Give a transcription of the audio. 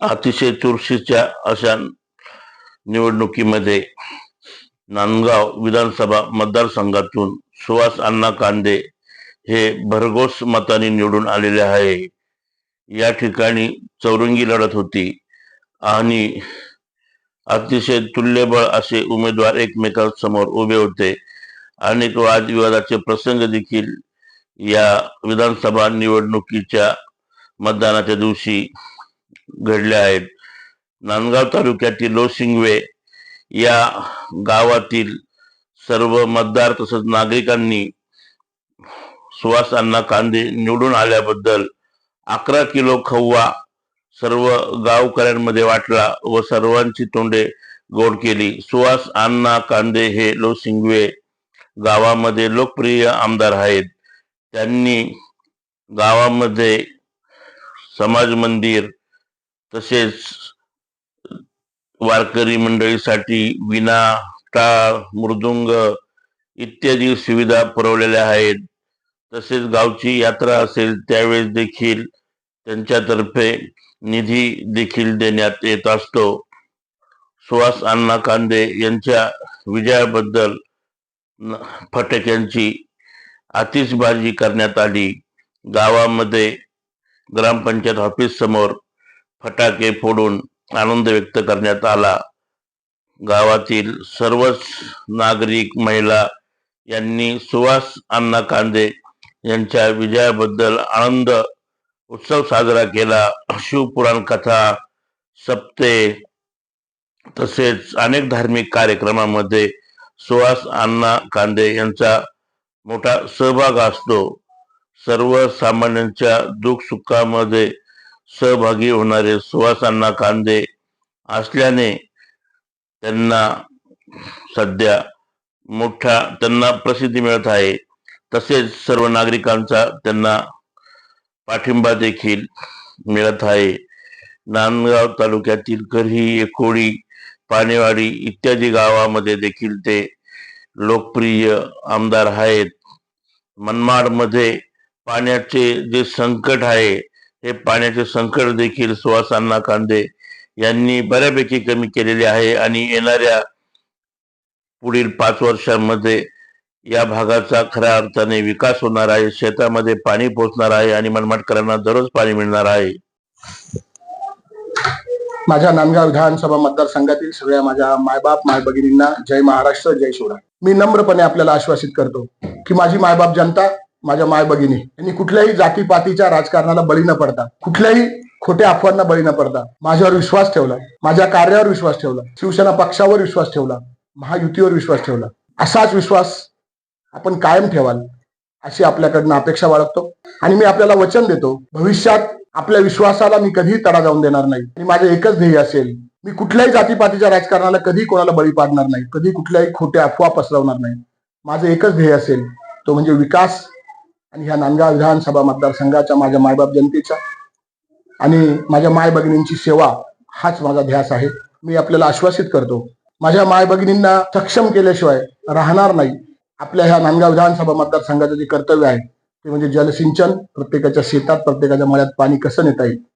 अतिशय चुरशीच्या अशा निवडणुकीमध्ये नांदगाव विधानसभा मतदारसंघातून सुहास अण्णा कांदे हे भरघोस मताने निवडून आलेले आहे. या ठिकाणी चौरंगी लढत होती आणि अतिशय तुल्यबळ असे उमेदवार एकमेकांसमोर उभे होते. अनेक वादविवादाचे प्रसंग देखील या विधानसभा निवडणुकीच्या मतदानाच्या दिवशी घडले आहेत. नांदगाव तालुक्यातील लोसिंगवे या गावातील सर्व मतदार तसंच नागरिकांनी सुहास अण्णा कांदे निवडून आल्याबद्दल अकरा किलो खव्वा सर्व गावकऱ्यांमध्ये वाटला व सर्वांची तोंडे गोड केली. सुहास अण्णा कांदे हे लोसिंगवे गावामध्ये लोकप्रिय आमदार आहेत. त्यांनी गावामध्ये समाज मंदिर तसेच वारकरी मंडळीसाठी विना टाळ मृदुंग इत्यादी सुविधा पुरवलेल्या आहेत. तसेच गावची यात्रा असेल त्यावेळेस देखील त्यांच्यातर्फे निधी देखील देण्यात येत असतो. सुहास अण्णा कांदे यांच्या विजयाबद्दल न- फटाक्यांची आतिषबाजी करण्यात आली. गावामध्ये ग्रामपंचायत ऑफिस समोर फटाके फोडून आनंद व्यक्त करण्यात आला. गावातील सर्वच नागरिक महिला यांनी सुहास अण्णा कांदे यांच्या विजयाबद्दल आनंद उत्सव साजरा केला. शिवपुराण कथा सप्ते तसेच अनेक धार्मिक कार्यक्रमामध्ये सुहास अण्णा कांदे यांचा मोठा सहभाग असतो. सर्वसामान्यांच्या दुःख सुखामध्ये सहभागी होणारे सुवासांना कांदे असल्याने त्यांना सध्या मोठा त्यांना प्रसिद्धी मिळत आहे. तसेच सर्व नागरिकांचा त्यांना पाठिंबा देखील मिळत आहे. नांदगाव तालुक्यातील करही एकोळी पानेवाडी इत्यादी गावामध्ये देखील ते लोकप्रिय आमदार आहेत. मनमाडमध्ये पाण्याचे जे संकट आहे हे पाण्याचे संकट देखील सुहासांना कांदे यांनी बऱ्यापैकी कमी केलेले आहे आणि येणाऱ्या पुढील पाच वर्षांमध्ये या भागाचा खऱ्या अर्थाने विकास होणार आहे शेतामध्ये पाणी पोचणार आहे आणि मनमाटकरांना दररोज पाणी मिळणार आहे. माझ्या नांदगाव विधानसभा मतदारसंघातील सगळ्या माझ्या मायबाप माय भगिनींना जय महाराष्ट्र जय शिवराय. मी नम्रपणे आपल्याला आश्वासित करतो की माझी मायबाप जनता माझ्या माय भगिनी यांनी कुठल्याही जातीपातीच्या राजकारणाला बळी न पडता कुठल्याही खोट्या अफवांना बळी न पडता माझ्यावर विश्वास ठेवला माझ्या कार्यावर विश्वास ठेवला शिवसेना पक्षावर विश्वास ठेवला महायुतीवर विश्वास ठेवला. असाच विश्वास आपण कायम ठेवाल अशी आपल्याकडनं अपेक्षा बाळगतो. आणि मी आपल्याला वचन देतो भविष्यात आपल्या विश्वासाला मी कधीही तडा जाऊन देणार नाही. आणि माझं एकच ध्येय असेल मी कुठल्याही जातीपातीच्या राजकारणाला कधी कोणाला बळी पाडणार नाही कधी कुठल्याही खोट्या अफवा पसरवणार नाही. माझं एकच ध्येय असेल तो म्हणजे विकास आणि ह्या नांदगाव विधानसभा मतदारसंघाच्या माझ्या मायबाप जनतेचा आणि माझ्या माय भगिनींची सेवा हाच माझा ध्यास आहे. मी आपल्याला आश्वासित करतो. माझ्या माय भगिनींना सक्षम केल्याशिवाय राहणार नाही. आपल्या ह्या नांदगाव विधानसभा मतदारसंघाचं जे कर्तव्य आहे ते म्हणजे जलसिंचन प्रत्येकाच्या शेतात प्रत्येकाच्या मळ्यात पाणी कसं नेता येईल?